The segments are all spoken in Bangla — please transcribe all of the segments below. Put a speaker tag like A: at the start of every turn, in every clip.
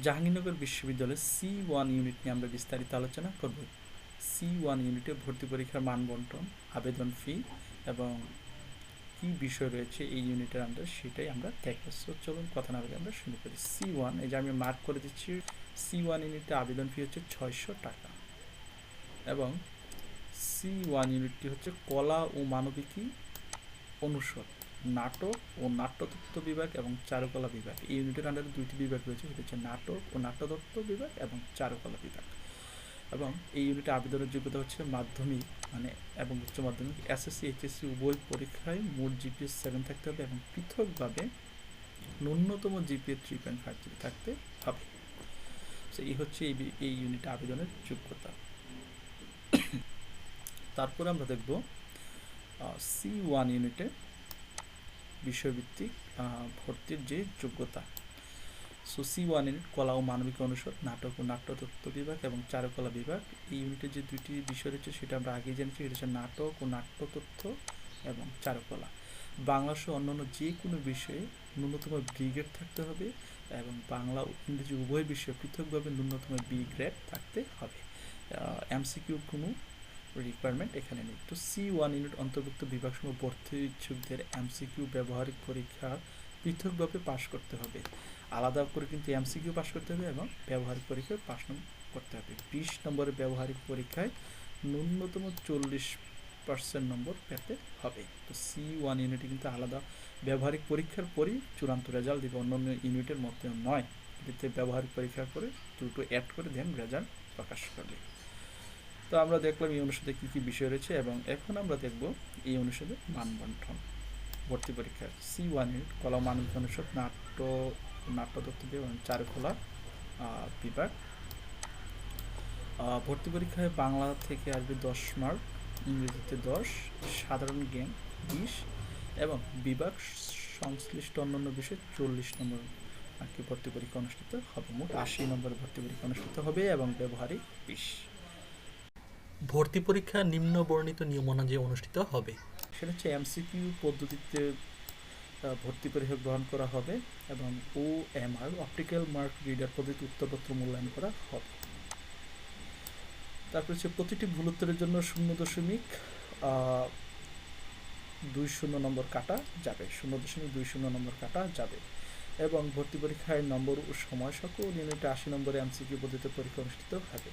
A: জাহাঙ্গীরনগর বিশ্ববিদ্যালয়ের সি ওয়ান ইউনিট নিয়ে আমরা বিস্তারিত আলোচনা করব। সি ওয়ান ইউনিটে ভর্তি পরীক্ষার মান বন্টন আবেদন ফি এবং কি বিষয় রয়েছে এই ইউনিটের আন্ডার সেটাই আমরা দেখব। সো চলুন কথা না বলে আমরা শুরু করি। সি ওয়ান এই যে আমি মার্ক করে দিচ্ছি সি ওয়ান ইউনিটে আবেদন ফি হচ্ছে ছয়শো টাকা এবং সি ওয়ান ইউনিটটি হচ্ছে কলা ও মানবিকী অনুষদ। নাটক ও নাট্যতত্ত্ব বিভাগ এবং চারুকলা বিভাগ। এই ইউনিটের আন্ডারে দুইটি বিভাগ রয়েছে, সেটা হচ্ছে নাটক ও নাট্যতত্ত্ব বিভাগ এবং চারুকলা বিভাগ। এবং এই ইউনিটে আবেদনের যোগ্যতা হচ্ছে মাধ্যমিক মানে এবং উচ্চ মাধ্যমিক। এসএসসি এইচএসসি উভয় পরীক্ষায় মোট জিপিএ সেভেন থাকতে হবে এবং পৃথকভাবে ন্যূনতম জিপিএ থ্রি পয়েন্ট ফাইভ জিবি থাকতে হবে। সো এই হচ্ছে এই এই ইউনিটে আবেদনের যোগ্যতা। তারপরে আমরা দেখব সি ওয়ান ইউনিটে বিষয়ভিত্তিক ভর্তির যে যোগ্যতা। সো সি ওয়ান ইউনিট কলা ও মানবিক অনুষদ, নাটক ও নাট্যতত্ত্ব বিভাগ এবং চারুকলা বিভাগ, এই ইউনিটে যে দুইটি বিষয় রয়েছে, সেটা আমরা আগেই জেনেছি, এটা হচ্ছে নাটক ও নাট্যতত্ত্ব এবং চারুকলা। বাংলা সহ অন্যান্য যে কোনো বিষয়ে ন্যূনতম বি গ্রেড থাকতে হবে এবং বাংলা ও ইংরেজি উভয় বিষয়ে পৃথকভাবে ন্যূনতম বি গ্রেড থাকতে হবে। এমসিকিউ কোনো রিকোয়ারমেন্ট এখানে নেই। তো সি ওয়ান ইউনিট অন্তর্ভুক্ত বিভাগসমূহ ভর্তি ইচ্ছুকদের এমসিকিউ ব্যবহারিক পরীক্ষা পৃথকভাবে পাশ করতে হবে। আলাদা করে কিন্তু এমসিকিউ পাশ করতে হবে এবং ব্যবহারিক পরীক্ষায় পাশ করতে হবে। বিশ নম্বরের ব্যবহারিক পরীক্ষায় ন্যূনতম চল্লিশ পার্সেন্ট নম্বর পেতে হবে। তো সি ওয়ান ইউনিটে কিন্তু আলাদা ব্যবহারিক পরীক্ষার পরই চূড়ান্ত রেজাল্ট দিবে। অন্যান্য ইউনিটের মধ্যে নয়। এটিতে ব্যবহারিক পরীক্ষা করে দুটো অ্যাড করে দেন রেজাল্ট প্রকাশ করবে। তো আমরা দেখলাম এই অনুষদে কী কী বিষয় রয়েছে এবং এখন আমরা দেখব এই অনুষদে মানবন্ঠন ভর্তি পরীক্ষা সি ওয়ান ইউনিট কলা ও মানবিক অনুষদ, নাট্য, নাট্যতত্ত্ব এবং চারুকলা বিভাগ। ভর্তি পরীক্ষায় বাংলা থেকে আসবে দশ মার্ক, ইংরেজিতে দশ, সাধারণ জ্ঞান বিশ এবং বিভাগ সংশ্লিষ্ট অন্যান্য বিষয়ে চল্লিশ নম্বর আর কি ভর্তি পরীক্ষা অনুষ্ঠিত হবে। মোট আশি নম্বরের ভর্তি পরীক্ষা অনুষ্ঠিত হবে এবং ব্যবহারিক বিশ।
B: ভর্তি পরীক্ষা নিম্ন বর্ণিত নিয়মনা যে অনুষ্ঠিত হবে।
A: সেটা হচ্ছে এমসিকিউ পদ্ধতিতে ভর্তি পরীক্ষা গ্রহণ করা হবে এবং O M R optical mark reader পদ্ধতি উত্তরপত্র মূল্যায়ন করা হবে। তারপর হচ্ছে প্রতিটি ভুল উত্তরের জন্য শূন্য দশমিক দুই শূন্য নম্বর কাটা যাবে। শূন্য দশমিক দুই শূন্য নম্বর কাটা যাবে। এবং ভর্তি পরীক্ষায় নম্বর ও সময় সকল ইউনিটে আশি নম্বরে এমসিকিউ পদ্ধতিতে পরীক্ষা অনুষ্ঠিত হবে।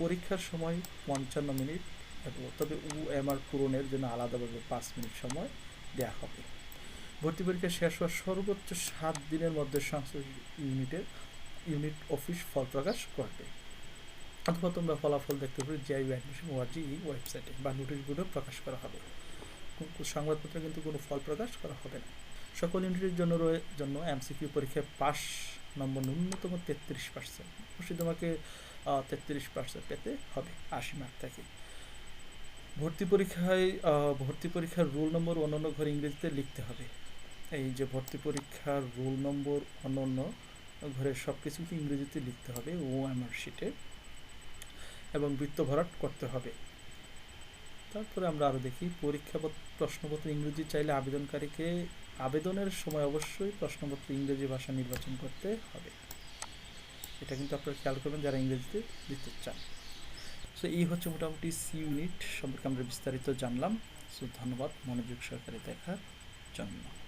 A: পরীক্ষার সময় পঞ্চান্ন মিনিট তবে ও এমআর পূরণের জন্য আলাদাভাবে পাঁচ মিনিট সময় দেওয়া হবে। ভর্তি পরীক্ষা শেষ হওয়ার সর্বোচ্চ সাত দিনের মধ্যে সংশ্লিষ্ট ইউনিটের ইউনিট অফিস ফল প্রকাশ করবে। অথবা তোমরা ফলাফল দেখতে পারো জিআই অ্যাডমিশন ওয়ার্জি এই ওয়েবসাইটে বা নোটিশগুলো প্রকাশ করা হবে। সংবাদপত্রে কিন্তু কোনো ফল প্রকাশ করা হবে না। সকল ইউনিটের জন্য জন্য এমসিকিউ পরীক্ষায় পাস নম্বর ন্যূনতম তেত্রিশ পার্সেন্ট অবশ্যই তোমাকে তেত্রিশ পার্সেন্ট পেতে হবে, আশি মার্ক থেকে। ভর্তি পরীক্ষায় ভর্তি পরীক্ষার রোল নম্বর অন্যান্য ঘরে ইংরেজিতে লিখতে হবে। এই যে ভর্তি পরীক্ষার রোল নম্বর অন্যান্য ঘরে সব কিছুকে ইংরেজিতে লিখতে হবে, ও আমার শিটে এবং বৃত্ত ভরাট করতে হবে। তারপরে আমরা আরও দেখি, পরীক্ষাপত্র, প্রশ্নপত্র ইংরেজি চাইলে আবেদনকারীকে আবেদনের সময় অবশ্যই প্রশ্নপত্র ইংরেজি ভাষা নির্বাচন করতে হবে। এটা কিন্তু আপনারা খেয়াল করবেন যারা ইংরেজিতে দিতে চান। সো এই হচ্ছে মোটামুটি সি ইউনিট সম্পর্কে আমরা বিস্তারিত জানলাম। সো ধন্যবাদ। মনোযোগ সহকারে দেখার জন্য।